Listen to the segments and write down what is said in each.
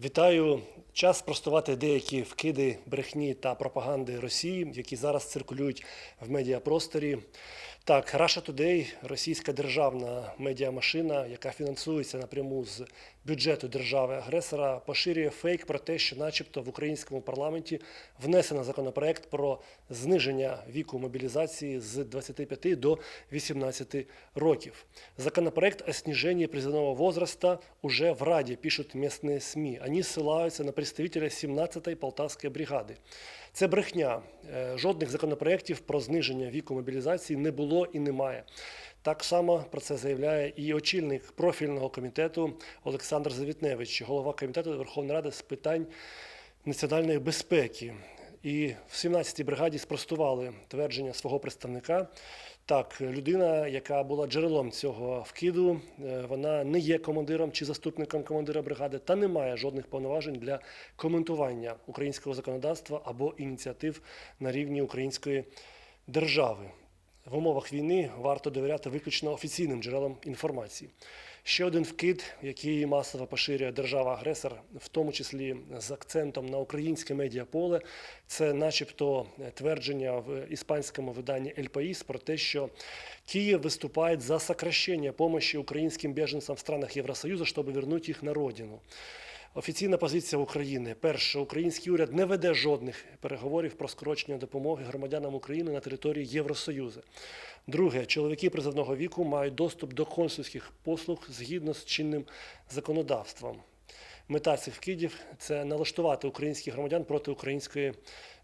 Вітаю. Час спростувати деякі вкиди брехні та пропаганди Росії, які зараз циркулюють в медіапросторі. Так, Russia Today – російська державна медіамашина, яка фінансується напряму з бюджету держави-агресора, поширює фейк про те, що, начебто, в українському парламенті внесено законопроект про зниження віку мобілізації з 25 до 18 років. Законопроект о снижении призывного возраста уже в Раде, пишут местные СМИ. Они ссылаются на представителя 17-ї Полтавської бригади. Це брехня. Е, Жодних законопроєктів про зниження віку мобілізації не було і немає. Так само про це заявляє і очільник профільного комітету Олександр Завітневич, голова комітету Верховної Ради з питань національної безпеки. І в 17-й бригаді спростували твердження свого представника. Так, людина, яка була джерелом цього вкиду, е, вона не є командиром чи заступником командира бригади та не має жодних повноважень для коментування українського законодавства або ініціатив на рівні української держави. В умовах війни варто довіряти виключно офіційним джерелам інформації. Ще один вкид, який масово поширює держава-агресор, в тому числі з акцентом на українське медіаполе, це, начебто, твердження в іспанському виданні «Ель Паїс» про те, що Київ виступає за сокращення помощи українським біженцям в странах Євросоюзу, щоб вернути їх на родину. Офіційна позиція України: перше, український уряд не веде жодних переговорів про скорочення допомоги громадянам України на території Євросоюзу. Друге, чоловіки призовного віку мають доступ до консульських послуг згідно з чинним законодавством. Мета цих вкидів це налаштувати українських громадян проти української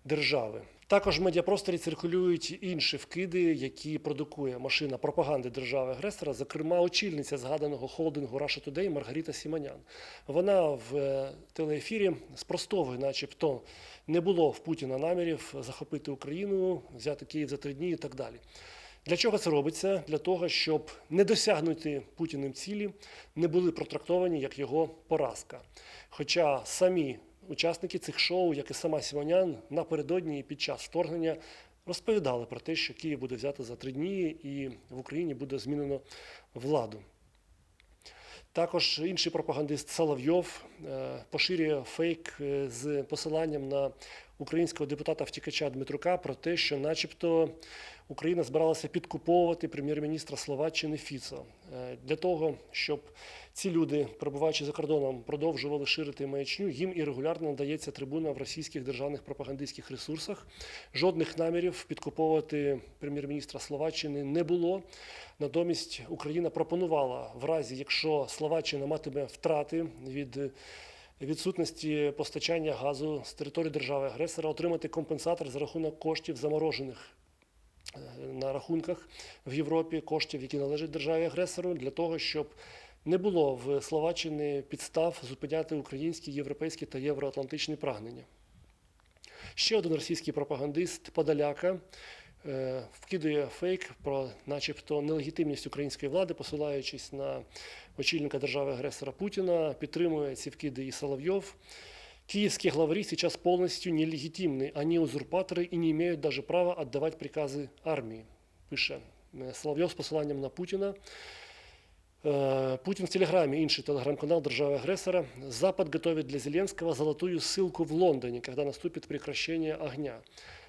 держави. Також в медіапросторі циркулюють інші вкиди, які продукує машина пропаганди держави-агресора, зокрема, очільниця згаданого холдингу Russia Today Маргарита Сіманян. Вона в е, телеефірі спростовує, начебто, не було в Путіна намірів захопити Україну, взяти Київ за три дні і так далі. Для чого це робиться? Для того, щоб не досягнути Путіним цілі не були протрактовані як його поразка. Хоча самі учасники цих шоу, як і сама Сімонян, напередодні і під час вторгнення розповідали про те, що Київ буде взято за три дні і в Україні буде змінено владу. Також інший пропагандист Соловйов е, поширює фейк е, з посиланням на українського депутата втікача Дмитрука про те, що, начебто, Україна збиралася підкуповувати прем'єр-міністра Словаччини Фіцо Е, для того, щоб ці люди, перебуваючи за кордоном, продовжували ширити маячню. Їм і регулярно надається трибуна в російських державних пропагандистських ресурсах. Жодних намірів підкуповувати прем'єр-міністра Словаччини не було. Натомість Україна пропонувала в разі, якщо Словаччина матиме втрати від відсутності постачання газу з території держави-агресора, отримати компенсатор за рахунок коштів заморожених е, на рахунках в Європі, коштів, які належать державі-агресору, для того, щоб не було в Словаччині підстав зупиняти українські, європейські та євроатлантичні прагнення. Ще один російський пропагандист Подоляка е, вкидує фейк про, начебто, нелегітимність української влади, посилаючись на очільника держави-агресора Путіна, підтримує ці вкиди і Соловйов. Киевские главари сейчас полностью нелегитимны. Они узурпаторы и не имеют даже права отдавать приказы армии, пише е, Соловйов з посиланням на Путіна. Е, Путин в Телеграме, інший телеграм-канал державы-агрессора. Запад готовит для Зеленского золотую ссылку в Лондоне, когда наступит прекращение огня.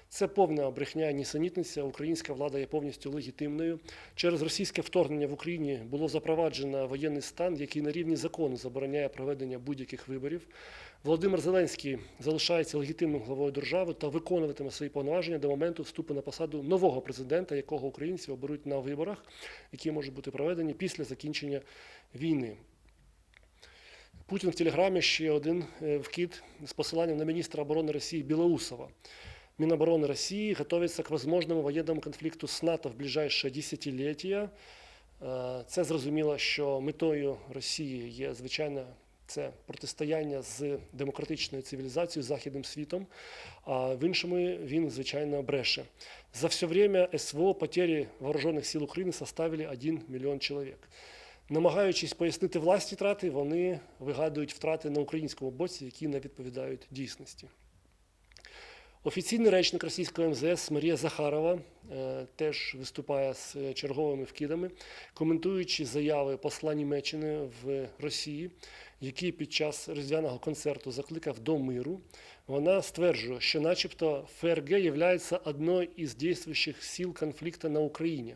Це повна брехня, нісенітниця. Українська влада є повністю легітимною. Через російське вторгнення в Україні було запроваджено воєнний стан, який на рівні закону забороняє проведення будь-яких виборів. Володимир Зеленський залишається легітимним главою держави та виконуватиме свої повноваження до моменту вступу на посаду нового президента, якого українці оберуть на виборах, які можуть бути проведені після закінчення війни. Путін в Телеграмі ще один е, вкид з посиланням на міністра оборони Росії Білоусова. Минобороны России готовится к возможному воєнному конфлікту з НАТО в ближайшее десятиліття. Е, Це зрозуміло, що метою Росії є звичайно це протистояння з демократичною цивілізацією, західним світом. А в іншому він звичайно бреше. За все время СВО потери вооружених сил України составили 1 мільйон чоловік. Намагаючись пояснити власні втрати, вони вигадують втрати на українському боці, які не відповідають дійсності. Офіційний речник російського МЗС Марія Захарова е, теж виступає з черговими вкидами, коментуючи заяви посла Німеччини в Росії, який під час різдвяного концерту закликав до миру. Вона стверджує, що, начебто, ФРГ є одною із діючих сил конфлікту на Україні.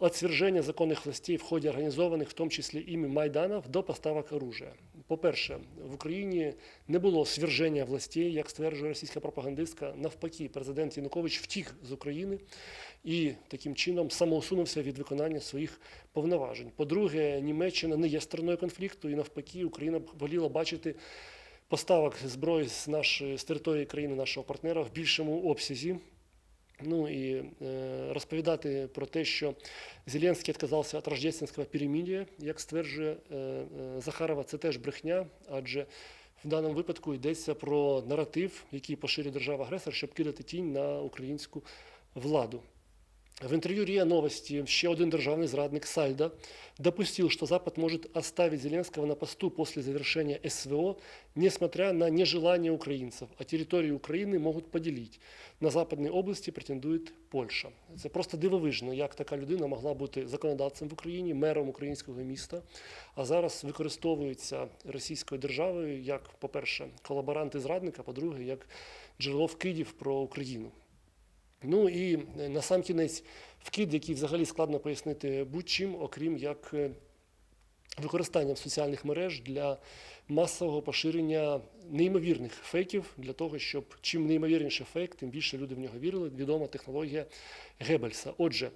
От свержения законных властей в ході організованих, в тому числі іми Майданів, до поставок оружия. По-перше, в Україні не було сверження властей, як стверджує російська пропагандистка. Навпаки, президент Янукович втік з України і таким чином самоусунувся від виконання своїх повноважень. По-друге, Німеччина не є стороною конфлікту, і навпаки, Україна воліла бачити поставок зброї з нашої з території країни нашого партнера в більшому обсязі. Ну і е, розповідати про те, що Зеленський відказався від рождественського перемир'я, як стверджує е, Захарова, це теж брехня, адже в даному випадку йдеться про наратив, який поширює держава-агресор, щоб кидати тінь на українську владу. В интервью РИА Новости еще один державный зрадник Сальдо допустил, что Запад может оставить Зеленского на посту после завершения СВО, несмотря на нежелание украинцев, а территорию Украины могут поделить. На западній області претендує Польща. Це просто дивовижно, як така людина могла бути законодавцем в Україні, мером українського міста, а зараз використовується російською державою як, по-перше, колаборант і зрадник, а по-друге, як джерело вкидів про Україну. Ну і е, на сам кінець вкид, який взагалі складно пояснити будь-чим, окрім як е, використанням соціальних мереж для масового поширення неймовірних фейків, для того, щоб чим неймовірніше фейк, тим більше люди в нього вірили. Відома технологія Геббельса. Отже,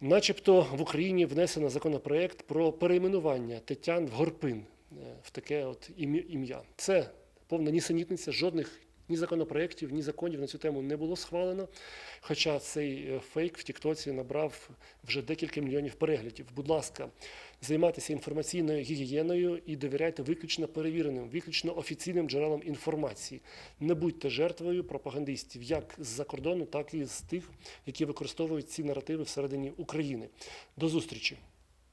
начебто в Україні внесено законопроект про перейменування Тетян в Горпин е, в таке от ім'я. Це повна нісенітниця, жодних ні законопроєктів, ні законів на цю тему не було схвалено. Хоча цей е, фейк в Тіктоці набрав вже декілька мільйонів переглядів. Будь ласка, займайтеся інформаційною гігієною і довіряйте виключно перевіреним, виключно офіційним джерелам інформації. Не будьте жертвою пропагандистів як з-за кордону, так і з тих, які використовують ці наративи всередині України. До зустрічі!